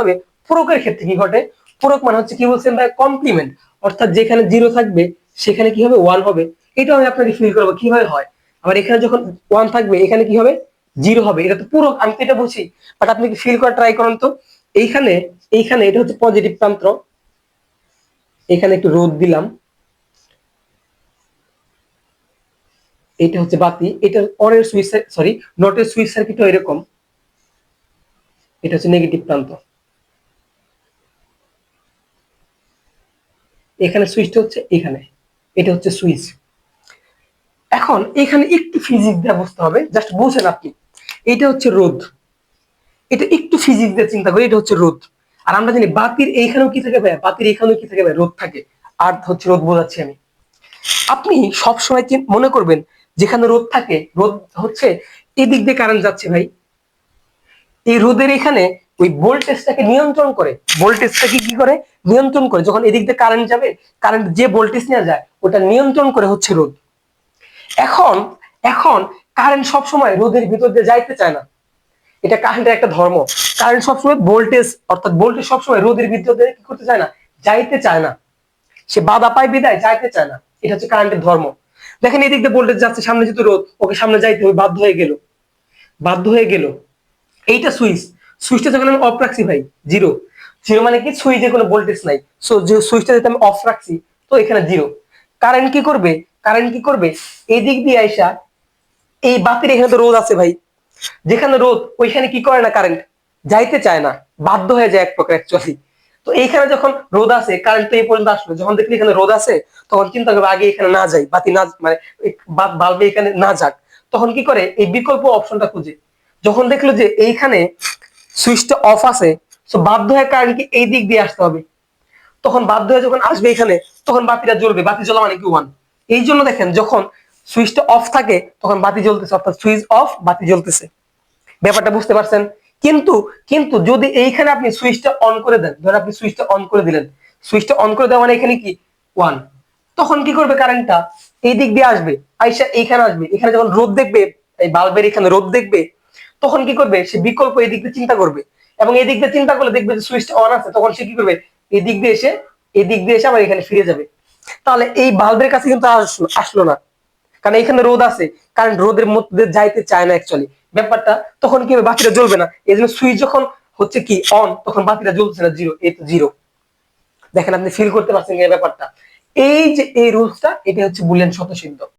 হবে। পূরকের ক্ষেত্রে কি ঘটে? পূরক মানে হচ্ছে কি বলছেন ভাই? কমপ্লিমেন্ট অর্থাৎ যেখানে জিরো থাকবে, সেখানে কি হবে? ওয়ান হবে। এটা আমি আপনাকে ফিল করব কীভাবে হয়। আবার এখানে যখন ওয়ান থাকবে, এখানে কি হবে? জিরো হবে। এটা তো পূরক, আমি তো এটা বুঝি। বাট আপনি কি ফিল করা ট্রাই করুন তো। এইখানে এইখানে এটা হচ্ছে পজিটিভ প্রান্ত এখানে একটু রোদ দিলাম। এটা হচ্ছে বাতি। এটা অনের সুইচ সরি নটের সুইচ সার্কিটও এরকম। এটা হচ্ছে নেগেটিভ প্রান্ত এখানে সুইচটা হচ্ছে এখানে। এটা হচ্ছে সুইচ। এখন এখানে একটু ফিজিক্স দিয়ে হবে। জাস্ট বুঝেন আপনি। এটা হচ্ছে রোদ এটা একটু ফিজিক দিয়ে চিন্তা করি, এটা হচ্ছে রোদ আর আমরা জানি বাতির এইখানেও কি থাকে ভাই বাতির এইখানেও কি থাকে ভাই রোদ থাকে। আর হচ্ছে রোদ বোঝাচ্ছি আমি। আপনি সব সময় মনে করবেন, যেখানে রোদ থাকে রোদ হচ্ছে এদিক দিয়ে কারেন্ট যাচ্ছে ভাই। এই রোদের এখানে ওই ভোল্টেজটাকে নিয়ন্ত্রণ করে। ভোল্টেজটাকে কি করে? নিয়ন্ত্রণ করে। যখন এদিক দিয়ে কারেন্ট যাবে কারেন্ট যে ভোল্টেজ নেওয়া যায়, ওটা নিয়ন্ত্রণ করে হচ্ছে রোদ এখন এখন কারেন্ট সব সময় রোদের ভিতর দিয়ে যাইতে চায় না। এটা কারেন্টের একটা ধর্ম। কারেন্ট সবসময় ভোল্টেজ অর্থাৎ ভোল্টেজ সবসময় রোদের ভিতর দিয়ে কি করতে চায় না? যাইতে চায় না। সে বাধা পায়, বিদায়, যাইতে চায় না। এটা হচ্ছে কারেন্টের ধর্ম। দেখেন এদিক দিয়ে ভোল্টেজ যাচ্ছে, সামনে যেহেতু রোদ ওকে সামনে যাইতে হবে, বাধ্য হয়ে গেল। বাধ্য হয়ে গেল। এইটা সুইচ। সুইচটা যখন আমি অফ রাখছি ভাই জিরো জিরো মানে কি? সুইচে কোনো ভোল্টেজ নাই। সো যে সুইচটা যদি আমি অফ রাখছি, তো এখানে জিরো কারেন্ট কি করবে? কারেন্ট কি করবে? এই দিক দিয়ে আইসা, এই বাতির এখানে তো রোদ আছে ভাই। যেখানে রোদ ওইখানে কি করে না কারেন্ট যাইতে চায় না। বাধ্য হয়ে যায় এক প্রকার অ্যাকচুয়ালি তো এইখানে যখন রোদ আছে কারেন্ট তো এই পর্যন্ত আসলো। যখন দেখলি এখানে রোদ আছে, তখন চিন্তা করবে আগে এখানে না যাই, বাতি না মানে বাল্বে এখানে না যাক। তখন কি করে? এই বিকল্প অপশনটা খুঁজে। যখন দেখল যে এইখানে সুইচটা অফ আছে, তো বাধ্য হয়ে কারেন্টকে এই দিক দিয়ে আসতে হবে। তখন বাধ্য হয়ে যখন আসবে এখানে, তখন বাতিটা জ্বলবে, বাতি জ্বলা মানে কি ওয়ান এই জন্য দেখেন, যখন সুইচটা অফ থাকে, তখন বাতি জ্বলতেছে, অর্থাৎ সুইচ অফ, বাতি জ্বলতেছে। ব্যাপারটা বুঝতে পারছেন? কিন্তু কিন্তু যদি এইখানে আপনি সুইচটা অন করে দেন, ধরেন আপনি সুইচটা অন করে দিলেন, সুইচটা অন করে দেওয়া মানে এখানে কি? ওয়ান তখন কি করবে কারেন্টটা এই দিক দিয়ে আসবে, আইসা এইখানে আসবে, এখানে যখন রোদ দেখবে, এই বাল্বের এখানে রোদ দেখবে তখন কি করবে? সে বিকল্প এই দিক দিয়ে চিন্তা করবে। এবং এই দিক দিয়ে চিন্তা করলে দেখবে যে সুইচটা অন আছে, তখন সে কি করবে? এই দিক দিয়ে এসে এই দিক দিয়ে এসে আবার এখানে ফিরে যাবে। তাহলে এই বাল্বের কাছে কিন্তু আসলো না। কারণ এখানে রোদ আছে। কারণ রোদের মধ্যে যাইতে চায় না অ্যাকচুয়ালি ব্যাপারটা, তখন কি হবে? বাতিটা জ্বলবে না। এই জন্য সুইচ যখন হচ্ছে কি অন তখন বাতিটা জ্বলছে না জিরো এই তো জিরো দেখেন আপনি ফিল করতে পারছেন এই ব্যাপারটা। এই যে এই রুলসটা এটা হচ্ছে বুলিয়ান স্বতঃসিদ্ধ।